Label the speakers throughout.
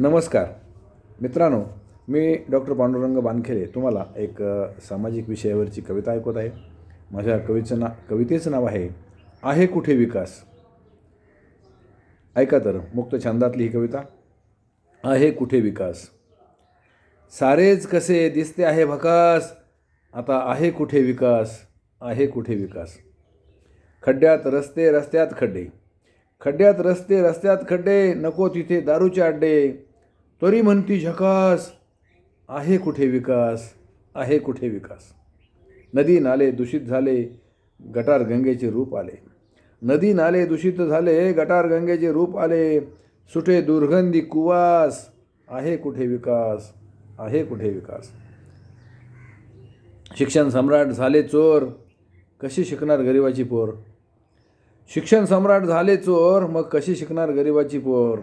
Speaker 1: नमस्कार. मित्रांनो मी डॉक्टर पांडुरंग बानखेरे तुम्हाला एक सामाजिक विषयावरची कविता ऐकवत आहे. माझ्या कविचं ना कवितेचं नाव आहे आहे कुठे विकास? ऐका तर मुक्त छंदातली ही कविता. आहे कुठे विकास? सारेच कसे दिसते आहे भकास. आता आहे कुठे विकास? आहे कुठे विकास? खड्ड्यात रस्ते रस्त्यात खड्डे. खड्ड्यात रस्ते रस्त्यात खड्डे. नको तिथे दारूचे अड्डे. तरी म्हणती झकास आहे कुठे विकास? आहे कुठे विकास? नदी नाले दूषित झाले गटार गंगेचे रूप आले. नदी नाले दूषित झाले गटार गंगेचे रूप आले. सुटे दुर्गंधी कुवास आहे कुठे विकास? आहे कुठे विकास? शिक्षण सम्राट झाले चोर कशी शिकणार गरिबाची पोर? शिक्षण सम्राट झाले चोर मग कशी शिकणार गरिबाची पोर?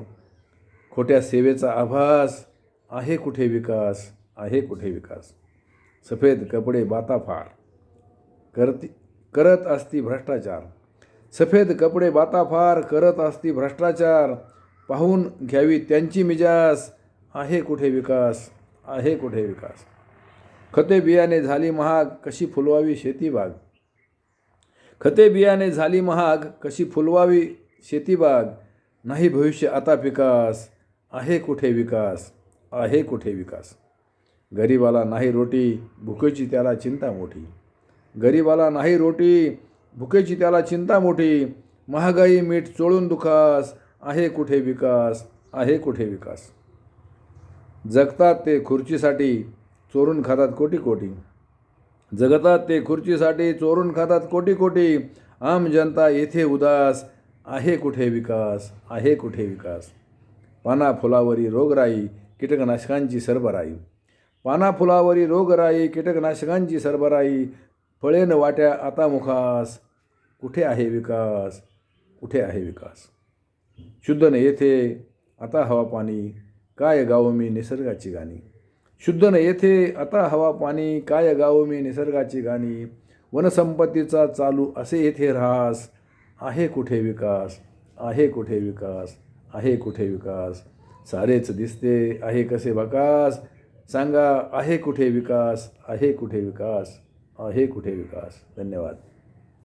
Speaker 1: खोट्या सेवेचा आभास आहे कुठे विकास? आहे कुठे विकास? सफेद कपडे बाताफार करती करत असती भ्रष्टाचार. सफेद कपडे बाताफार करत असती भ्रष्टाचार. पाहून घ्यावी त्यांची मिजास आहे कुठे विकास? आहे कुठे विकास? खते बियाणे झाली महाग कशी फुलवावी शेतीबाग खते बियाणे झाली महाग कशी फुलवावी शेतीबाग नाही भविष्य आता पिकास आहे कुठे विकास? आहे कुठे विकास? गरीबाला नाही रोटी भुकेची त्याला चिंता मोठी. गरीबाला नाही रोटी भुकेची त्याला चिंता मोठी. महागाई मीठ चोळून दुखास. आहे कुठे विकास? आहे कुठे विकास? जगतात ते खुर्चीसाठी चोरून खातात कोटी कोटी जगतात ते खुर्चीसाठी चोरून खातात कोटी कोटी आम जनता येथे उदास. आहे कुठे विकास? आहे कुठे विकास? पाना फुलावरी रोगराई कीटकनाशकांची सरबराई पाना फुलावरी रोगराई कीटकनाशकांची सरबराई फळेन वाट्या आता मुखास. कुठे आहे विकास? कुठे आहे विकास? शुद्ध न येथे आता हवा पाणी. काय गाव मी निसर्गाची गाणी? शुद्ध न येथे आता हवा पाणी. काय गाव मी निसर्गाची गाणी? वनसंपत्तीचा चालू असे येथे राहास आहे कुठे विकास? आहे कुठे विकास? आहे कुठे विकास? सारेच दिसते आहे कसे बकास? सांगा आहे कुठे विकास? आहे कुठे विकास? आहे कुठे विकास? धन्यवाद.